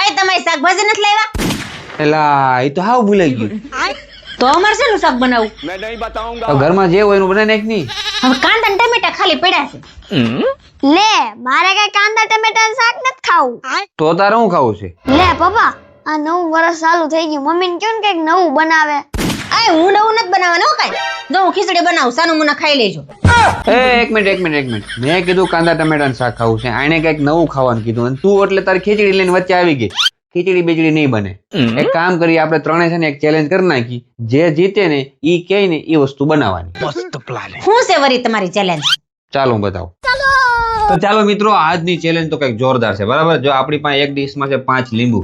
અય તમારી શાકભાજી નથી લાવ્યા? એલા એ તો હાવ ભૂલાઈ ગયું. તો અમારે શેનું શાક બનાવું બતાવું ઘરમાં જે હોય એનું બનાવી નાખ નહીં હવે કાંદા ને ટમેટા ખાલી પડ્યા છે. લે મારે કઈ કાંદા ટમેટા શાક નથી ખાવું. તો તારે હું ખાવું છે? લે પપ્પા આ નવું વર્ષ ચાલુ થઈ ગયું. મમ્મીને કહ્યું ને કંઈક નવું બનાવે. અય હું નવું નથી બનાવવાનું કાંઈ. જો હું ખીચડી બનાવું સાનું મને ખાઈ લેજો. એ એક મિનિટ એક મિનિટ એક મિનિટ. મેં કીધું કાંદા ટમેટાનું શાક ખાવું છે. આને કંઈક નવું ખાવાનું કીધું અને તું એટલે તારી ખીચડી લઈને વચ્ચે આવી ગઈ. ખીચડી બીજડી નહીં બને. એક કામ કરી આપણે ત્રણે છે ને એક ચેલેન્જ કરી નાખી. જે જીતે ને ઈ કહે ને એ વસ્તુ બનાવવાની. શું છે વરી તમારી ચેલેન્જ ચાલો હું બતાવું. તો ચાલો મિત્રો આજની ચેલેન્જ તો કંઈક જોરદાર છે. બરાબર? જો આપણી પાસે એક ડીશમાં છે પાંચ લીંબુ.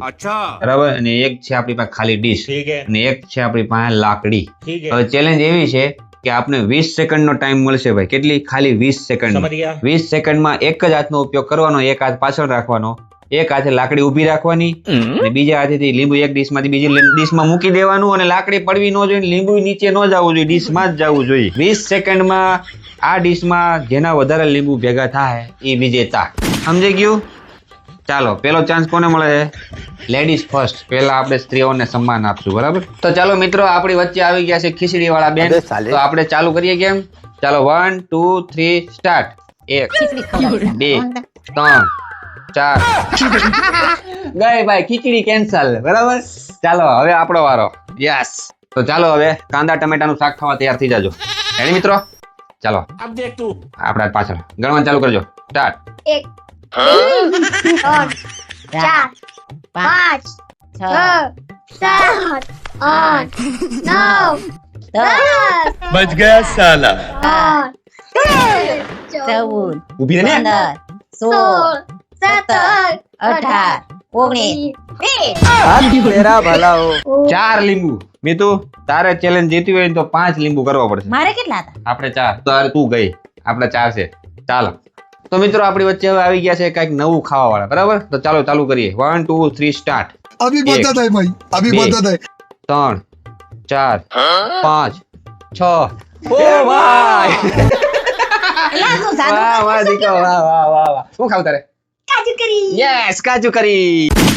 બરાબર? અને એક છે આપણી પાસે ખાલી ડીશ. અને એક છે આપણી પાસે લાકડી. હવે ચેલેન્જ એવી છે કે આપને વીસ સેકન્ડ નો ટાઈમ મળશે ભાઈ. કેટલી? ખાલી વીસ સેકન્ડ વીસ સેકન્ડમાં એક જ હાથનો ઉપયોગ કરવાનો એક હાથ પાછળ રાખવાનો એક હાથે લાકડી ઊભી રાખવાની અને બીજા હાથેથી લીંબુ એક ડીશમાંથી બીજી ડીશ ડીશમાં મૂકી દેવાનું અને લાકડી પડવી ન જોઈએ લીંબુ નીચે ન જવું જોઈએ ડીશમાં જ જવું જોઈએ. વીસ સેકન્ડમાં આ ડીશમાં જેના વધારે લીંબુ ભેગા થાય એ વિજેતા સમજી ગયું? ચાલો પેલો ચાન્સ કોને મળે? છે લેડીઝ ફર્સ્ટ પહેલા આપણે સ્ત્રીઓને સન્માન આપશું બરાબર? તો ચાલો મિત્રો આપણી વચ્ચે આવી ગયા છે ખીચડી વાળા બેન તો આપણે ચાલુ કરીએ કેમ? ચાલો વન ટુ થ્રી સ્ટાર્ટ એક બે ત્રણ ચાર. ગઈ ભાઈ ખીચડી કેન્સલ બરાબર? ચાલો હવે આપણો વારો. યસ તો ચાલો હવે કાંદા ટમેટાનું શાક ખાવા તૈયાર થઈ જાજો. રેડી મિત્રો? ચાલો. આપ દેખ તું. આપડા પાછળ. ગણવાનું ચાલુ કરજો. સ્ટાર્ટ. 1 2 4 5 6 7 8 9 10 બચ ગયા સાલા. 14 ચૌદ ઊભી રહે ને? સોળ સત્તર અઢાર ચાર લીંબુ. મીતુ તારે ચેલેન્જ જીતી હોય તો પાંચ લીંબુ કરવા પડશે. મારે કેટલા હતા? આપણે ચાર. તારે તું ગઈ. આપણે ચાર છે. ચાલો. તો મિત્રો આપણી વચ્ચે હવે આવી ગયા છે કંઈક નવું ખાવા વાળા બરાબર? તો ચાલો ચાલુ કરીએ. વન ટુ થ્રી સ્ટાર્ટ અભી બધા થાય ભાઈ. અભી બધા થાય. ત્રણ ચાર પાંચ છ. ઓ ભાઈ. વાહ વાહ વાહ વાહ વાહ. શું ખાવ તારે? કાજુ કરી યસ કાજુ કરી